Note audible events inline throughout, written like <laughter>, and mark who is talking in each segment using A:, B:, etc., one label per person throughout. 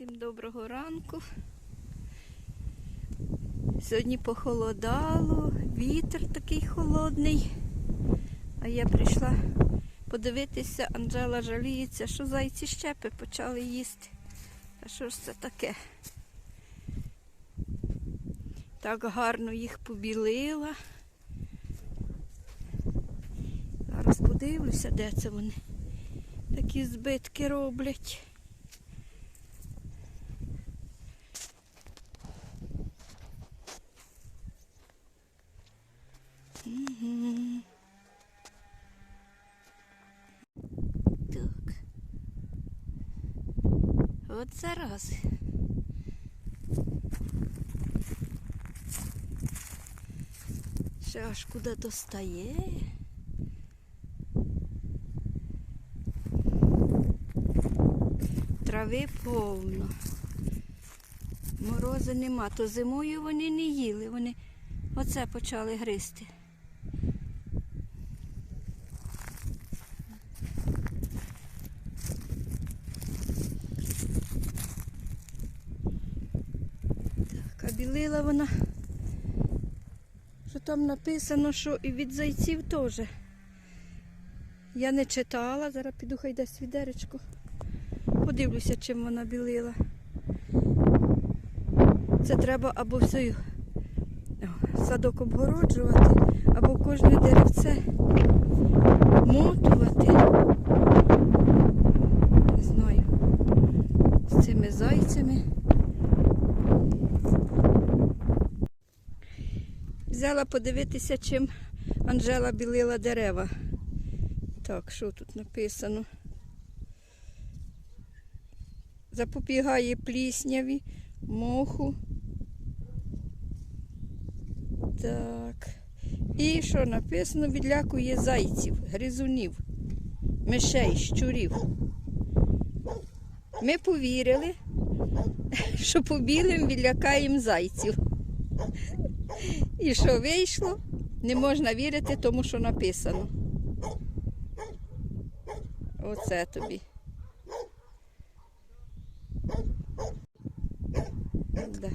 A: Всім доброго ранку. Сьогодні похолодало, вітер такий холодний. А я прийшла подивитися, Анжела жаліється, що зайці щепи почали їсти. А що ж це таке? Так гарно їх побілила. Зараз подивлюся, де це вони. Такі збитки роблять. Мгм. Так. От зараз. Ще аж куди достає. Трави повно. Морози нема, то зимою вони не їли, вони оце почали гризти. Так, а білила вона, що там написано, що і від зайців теж. Я не читала, зараз піду хай дасть відеречко. Подивлюся, чим вона білила. Це треба або всю садок обгороджувати, або кожне деревце мотувати. Не знаю. З цими зайцями. Взяла подивитися, чим Анжела білила дерева. Так, що тут написано? Запобігає плісняві, моху. Так. І що написано, відлякує зайців, гризунів, мишей, щурів. Ми повірили, <laughs> що по білим відлякаємо зайців. І що вийшло, не можна вірити тому, що написано. Оце тобі. Да.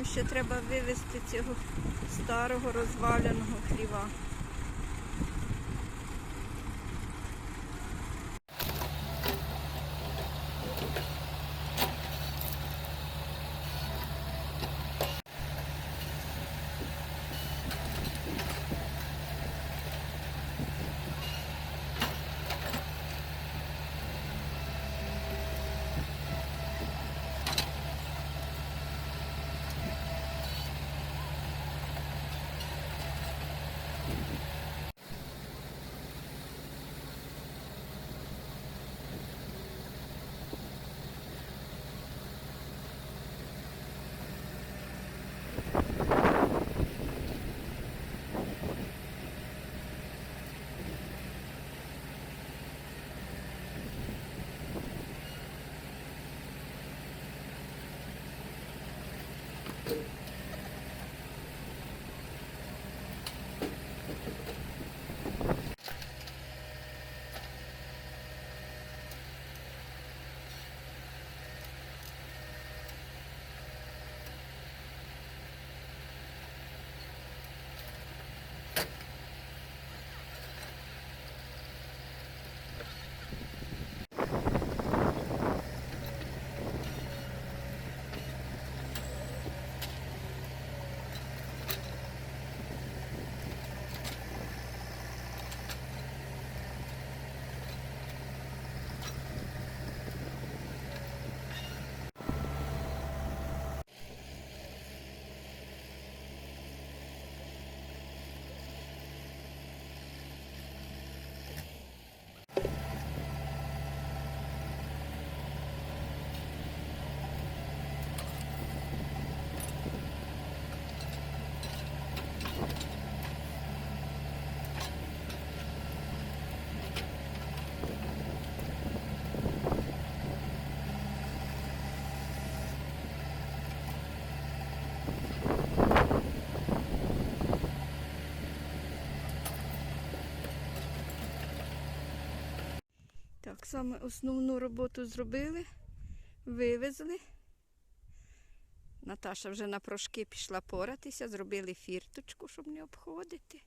A: Нам ще треба вивезти цього старого розваленого хліва. Саме основну роботу зробили, вивезли. Наташа вже на прошки пішла поратися, зробили фірточку, щоб не обходити.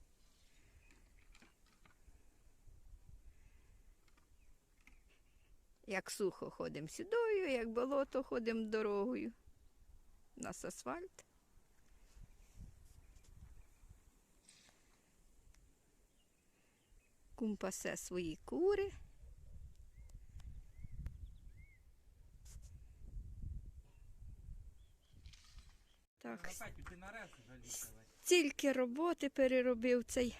A: Як сухо ходимо сюдою, як болото ходимо дорогою. У нас асфальт. Кум пасе свої кури. Так, стільки роботи переробив цей,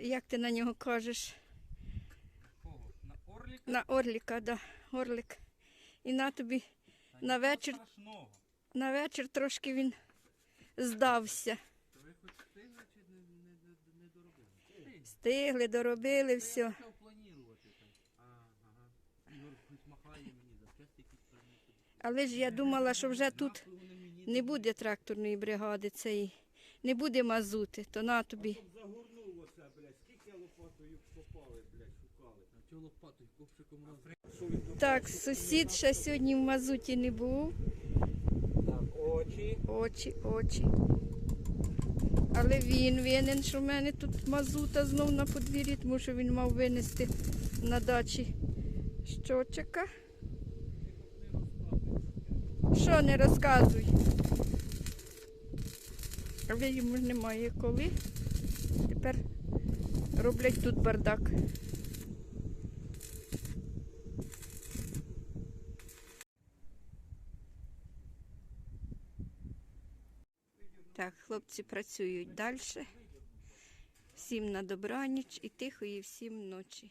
A: як ти на нього кажеш?
B: На Орліка?
A: на Орліка, да, Орлик. І на тобі
B: Та
A: на вечір.
B: Страшного.
A: на вечір трошки він здався.
B: То ви хоч встигли чи не, не, не, не доробили?
A: Стигли, доробили все.
B: Я почав планувати так. А, ага. Ігор хоч махає мені, запчасти якісь.
A: Але ж я думала, що вже тут не буде тракторної бригади цієї, не буде мазути, то на тобі.
C: Загорнув оце, блядь, скільки лопатою копали, блядь, шукали.
B: А чого лопатою копчиком розрив?
A: Так, сусід ще сьогодні в мазуті не був.
C: Так, очі.
A: Очі, очі. Але він винен, що в мене тут мазута знов на подвір'ї, тому що він мав винести на дачі щочика. Що не розказуй? Але йому немає коли. Тепер роблять тут бардак. Так, хлопці працюють далі. Всім на добраніч і тихої всім ночі.